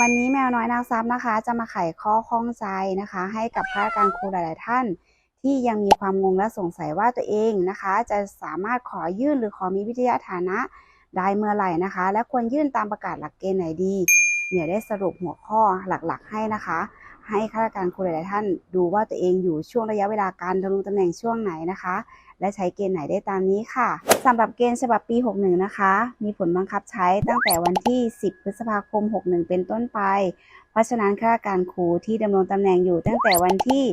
วันนี้แมวน้อยนักซับนะคะ จะมาไขข้อข้องใจนะคะ ให้กับข้าราชการครูหลาย ๆ ท่าน ที่ยังมีความงงและสงสัยว่าตัวเองนะคะ จะสามารถขอยื่นหรือขอมีวิทยาฐานะได้เมื่อไหร่นะคะ และควรยื่นตามประกาศหลักเกณฑ์ไหนดีเหมียวได้สรุปหัวข้อหลัก ๆ ให้นะคะ ให้ข้าราชการครูหลาย ๆ ท่าน ดูว่าตัวเองอยู่ช่วงระยะเวลาการดำรงตำแหน่งช่วงไหนนะคะ และใช้เกณฑ์ไหนได้ตามนี้ค่ะสำหรับเกณฑ์ฉบับปี 61 นะคะ มีผลบังคับใช้ตั้งแต่วันที่ 10 พฤษภาคม 61 เป็นต้นไป เพราะฉะนั้นข้าราชการครูที่ดำรงตำแหน่งอยู่ตั้งแต่วันที่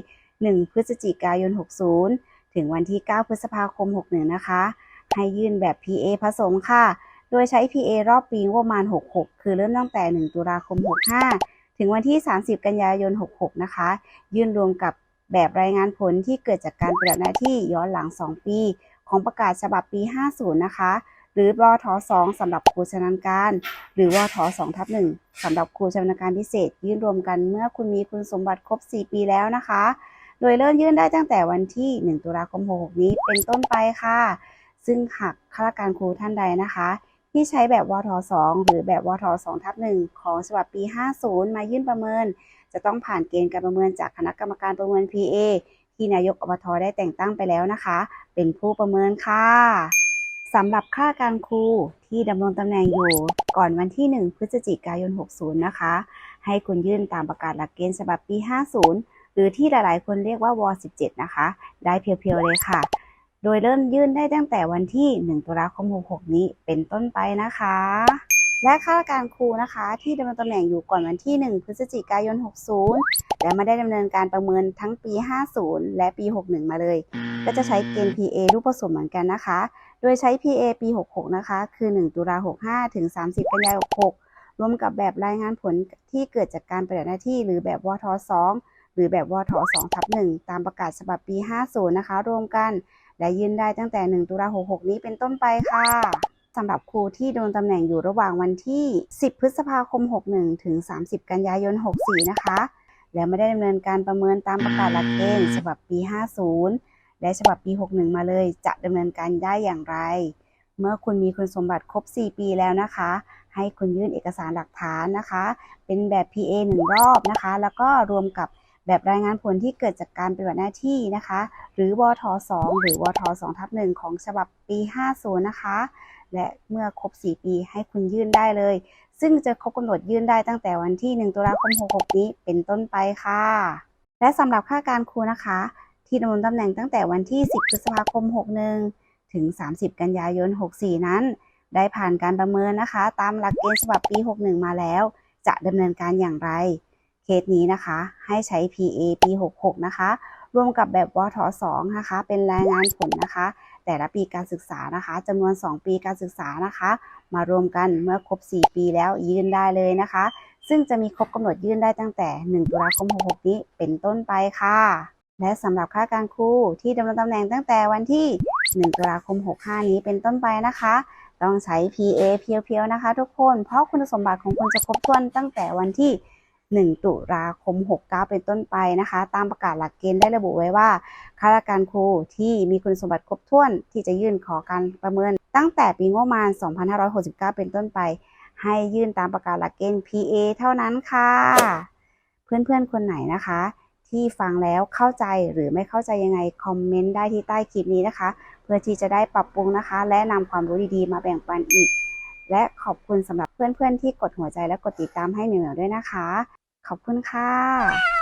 1 พฤศจิกายน 60 ถึงวันที่ 9 พฤษภาคม 61 นะคะ ให้ยื่นแบบ PA ผสมค่ะ โดยใช้ PA รอบปีงบประมาณ 66 คือเริ่มตั้งแต่ 1 ตุลาคม 65 ถึงวันที่ 30 กันยายน 66 นะคะ ยื่นรวมกับ แบบรายงานผลที่เกิดจากการปฏิบัติหน้าที่ย้อนหลัง 2 ปี ของประกาศฉบับปี 50 นะคะ หรือวท2สำหรับครูชำนาญการ หรือวท2ทับ1สำหรับครูชำนาญการพิเศษ ยื่นรวมกันเมื่อคุณมีคุณสมบัติครบ 4 ปีแล้วนะคะ โดยเริ่มยื่นได้ตั้งแต่วันที่ 1 ตุลาคม 66 นี้เป็นต้นไปค่ะ ซึ่งหากข้าราชการครูท่านใดนะคะ ที่ใช้แบบวท2หรือแบบวท2ทับ1ของฉบับปี 50 มายื่นประเมิน จะต้องผ่านเกณฑ์การประเมินจากคณะกรรมการประเมิน PA ที่นายกอบทได้แต่งตั้งไปแล้วนะคะ เป็นผู้ประเมินค่ะสำหรับข้าการครูที่ดำรงตำแหน่งอยู่ก่อนวันที่ 1 พฤศจิกายน 60 นะคะ ให้คุณยื่นตามประกาศหลักเกณฑ์ฉบับปี 50 หรือที่หลายๆ คนเรียกว่าว17 นะคะ ได้เพียวๆเลยค่ะ โดยเริ่มยื่นได้ตั้งแต่วันที่ 1 ตุลาคม 66 นี้เป็นต้นไปนะคะ และข้าราชการครูนะคะ ที่ดำรงตำแหน่งอยู่ก่อนวันที่ 1 พฤศจิกายน 60 และไม่ได้ดำเนินการประเมินทั้งปี 50 และปี 61 มาเลย ก็จะใช้เกณฑ์ PA รูปผสมเหมือนกันนะคะ โดยใช้ PA ปี 66 นะคะ คือ 1 ตุลา 65 ถึง 30 กันยายน 66 รวมกับแบบรายงานผลที่เกิดจากการปฏิบัติหน้าที่หรือแบบวท 2 หรือแบบวท 2 ทับ 1 ตามประกาศฉบับปี 50 นะคะ รวมกัน และยื่นได้ตั้งแต่ 1 ตุลา66 นี้เป็นต้นไปค่ะสำหรับครูที่โดำรงตำแหน่งอยู่ระหว่างวันที่ 10 พฤษภาคม 61 ถึง 30 กันยายน 64 นะคะ และไม่ได้ดำเนินการประเมินตามประกาศหลักเกณฑ์ฉบับปี 50 และฉบับปี 61 มาเลย จะดำเนินการได้อย่างไร เมื่อคุณมีคุณสมบัติครบ 4 ปีแล้วนะคะ ให้คุณยื่นเอกสารหลักฐานนะคะ เป็นแบบ PA 1 รอบนะคะ แล้วก็รวมกับ แบบรายงานผลที่เกิดจากการปฏิบัติหน้าที่นะคะ หรือวท2หรือวท2ทับ1ของฉบับปี 50 นะคะ และเมื่อครบ 4 ปีให้คุณยื่นได้เลย ซึ่งจะครบกำหนดยื่นได้ตั้งแต่วันที่ 1 ตุลาคม 66 นี้เป็นต้นไปค่ะ และสำหรับข้าการครูนะคะ ที่ดำรงตำแหน่งตั้งแต่วันที่ 10 พฤษภาคม 61 ถึง 30 กันยายน 64 นั้น ได้ผ่านการประเมินนะคะ ตามหลักเกณฑ์ฉบับปี 61 มาแล้ว จะดำเนินการอย่างไร เคสนี้นะคะ ให้ใช้ PA ปี66 นะคะรวมกับแบบวท2นะคะ เป็นรายงานผลนะคะ แต่ละปีการศึกษานะคะจำนวน 2 ปีการศึกษานะคะ มารวมกันเมื่อครบ 4 ปีแล้วยื่นได้เลยนะคะ ซึ่งจะมีครบกำหนดยื่นได้ตั้งแต่ 1 ตุลาคม 66 นี้เป็นต้นไปค่ะ และสำหรับข้าการครูที่ดำรงตำแหน่งตั้งแต่วันที่ 1 ตุลาคม 65 นี้เป็นต้นไปนะคะต้องใช้ PA เพียวๆนะคะ ทุกคน เพราะคุณสมบัติของคุณจะครบถ้วนตั้งแต่วันที่ 1 ตุลาคม 69 เป็นต้นไปนะคะ ตามประกาศหลักเกณฑ์ได้ระบุไว้ว่าข้าราชการครูที่มีคุณสมบัติครบถ้วนที่จะยื่นขอการประเมิน ตั้งแต่ปีงบประมาณ 2569 เป็นต้นไป ให้ยื่นตามประกาศหลักเกณฑ์ PA เท่านั้นค่ะ เพื่อนๆ คนไหนนะคะ ที่ฟังแล้วเข้าใจหรือไม่เข้าใจยังไงคอมเมนต์ได้ที่ใต้คลิปนี้นะคะ เพื่อที่จะได้ปรับปรุงนะคะ และนำความรู้ดีๆ มาแบ่งปันอีกและขอบคุณสำหรับเพื่อนๆที่กดหัวใจและกดติดตามให้เหมียวๆด้วยนะคะ ขอบคุณค่ะ